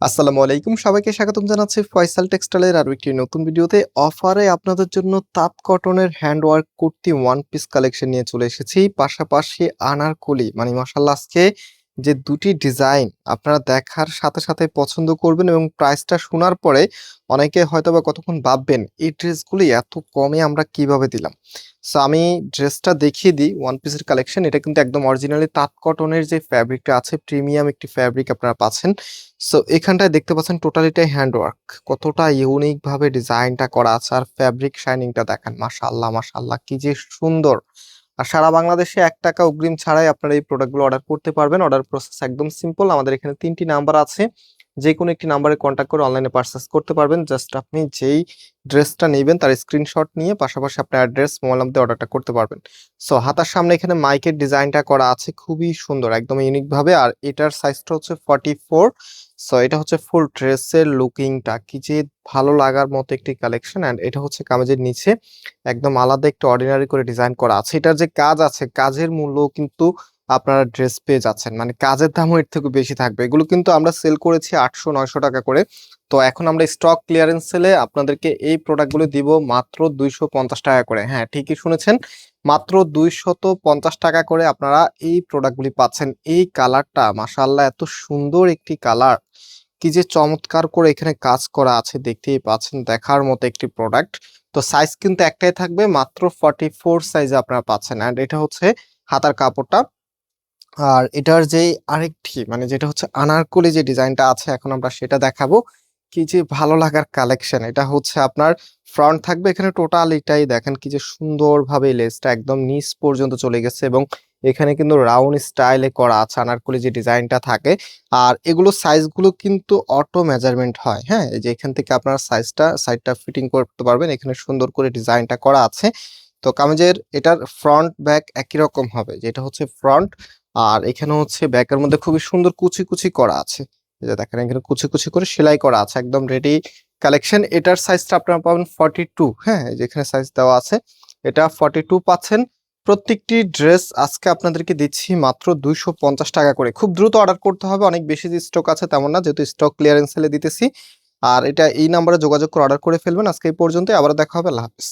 আসসালামু আলাইকুম। সবাইকে স্বাগতম জানাচ্ছি ফয়সাল টেক্সটাইলের আরও একটি নতুন ভিডিওতে। অফারে আপনাদের জন্য তাঁত কটনের handwork kurti one piece collection নিয়ে চলে এসেছি। পাশাপাশি আনারকলি মানে মশাল্লা আজকে যে দুটি ডিজাইন আপনারা দেখার সাথে সাথে পছন্দ করবেন এবং প্রাইসটা শোনার পরে অনেকে হয়তো বা কতক্ষণ ভাববেন, এই ড্রেসগুলি এত কমে আমরা কীভাবে দিলাম? সো আমি ড্রেসটা দেখিয়ে দিই ওয়ান পিসের কালেকশন এটা কিন্তু একদম অরিজিনালি তাঁত কটনের যে ফ্যাব্রিকটা আছে প্রিমিয়াম একটি ফ্যাব্রিক আপনারা পাচ্ছেন। সো এখানটায় দেখতে পাচ্ছেন টোটালিটাই হ্যান্ডওয়ার্ক কতটা ইউনিক ভাবে ডিজাইনটা করা আছে, আর ফ্যাব্রিক শাইনিংটা দেখেন। মাশাআল্লাহ মাশাআল্লাহ, কি যে সুন্দর! আর সারা বাংলাদেশে এক টাকা অগ্রিম ছাড়াই আপনারা এই প্রোডাক্টগুলো অর্ডার করতে পারবেন। অর্ডার প্রসেস একদম সিম্পল আমাদের এখানে তিনটি নাম্বার আছে। যে কোনো একটি নাম্বারে কন্ট্যাক্ট করে অনলাইনে পারচেস করতে পারবেন। জাস্ট আপনি যেই ড্রেসটা নেবেন, তার স্ক্রিনশট নিয়ে পাশাপাশি আপনার অ্যাড্রেস মোবাইল নাম্বার অর্ডারটা করতে পারবেন। সো হাতার সামনে এখানে মাইকের ডিজাইনটা করা আছে, খুবই সুন্দর, একদম ইউনিক ভাবে। আর এটার সাইজটা হচ্ছে ফর্টি ফোর সো এটা হচ্ছে ফুল ড্রেসের লুকিংটা কি যে ভালো লাগার মতো একটি কালেকশন অ্যান্ড এটা হচ্ছে কামেজের নিচে। একদম আলাদা একটু অর্ডিনারি করে ডিজাইন করা আছে। এটার যে কাজ আছে, কাজের মূল্য কিন্তু আপনারা ড্রেস পেয়ে যাচ্ছেন। মানে কাজের দামও এর থেকে বেশি থাকবে। এগুলো কিন্তু আমরা সেল করেছি আটশো, নয়শো টাকা করে। তো এখন আমরা স্টক ক্লিয়ারেন্স সেলে আপনাদেরকে এই প্রোডাক্টগুলো দিব মাত্র দুইশো পঞ্চাশ টাকা করে। হ্যাঁ ঠিকই শুনেছেন। মাত্র দুইশত পঞ্চাশ টাকা করে আপনারা এই প্রোডাক্টগুলি পাচ্ছেন। এই কালারটা মাসাল্লাহ এত সুন্দর একটি কালার কি যে চমৎকার করে এখানে কাজ করা আছে, দেখতেই পাচ্ছেন, দেখার মতো একটি প্রোডাক্ট তো সাইজ কিন্তু একটাই থাকবে, মাত্র ফর্টি ফোর সাইজে আপনারা পাচ্ছেন। অ্যান্ড এটা হচ্ছে হাতার কাপড়টা। আর এটার যে আরেকটি মানে যেটা হচ্ছে আনারকলি যে ডিজাইনটা আছে, এখন আমরা সেটা দেখাবো। কি যে ভালো লাগার কালেকশন এটা হচ্ছে আপনার ফ্রন্ট থাকবে, এখানে টোটাল এটাই দেখেন কি যে সুন্দরভাবে লেসটা একদম নিচ পর্যন্ত চলে গেছে এবং এখানে কিন্তু রাউন্ড স্টাইলে করা আছে আনারকলি যে ডিজাইনটা থাকে। আর এগুলো সাইজগুলো কিন্তু অটো মেজারমেন্ট হয় হ্যাঁ? এই যে এখান থেকে আপনার সাইজটা সাইডটা ফিটিং করতে পারবেন, এখানে সুন্দর করে ডিজাইনটা করা আছে। তো কামিজের এটার ফ্রন্ট ব্যাক একই রকম হবে, যেটা হচ্ছে ফ্রন্ট আর এখানে হচ্ছে ব্যাকের মধ্যে খুবই সুন্দর কুচি কুচি করা আছে। দেখেন, এখানে কুচি কুচি করে সেলাই করা আছে, একদম রেডি কালেকশন এটার সাইজটা আপনারা পাবেন ফর্টি টু হ্যাঁ যেখানে সাইজ দেওয়া আছে, এটা ফর্টি টু পাচ্ছেন। প্রত্যেকটি ড্রেস আজকে আপনাদেরকে দিচ্ছি মাত্র দুইশো পঞ্চাশ টাকা করে। খুব দ্রুত অর্ডার করতে হবে, অনেক বেশি যে স্টক আছে তেমন না, যেহেতু স্টক ক্লিয়ারেন্স সেলে দিতেছি। আর এটা এই নাম্বারে যোগাযোগ করে অর্ডার করে ফেলবেন। আজকে এই পর্যন্ত আবার দেখা হবে, আল্লাহ হাফিজ।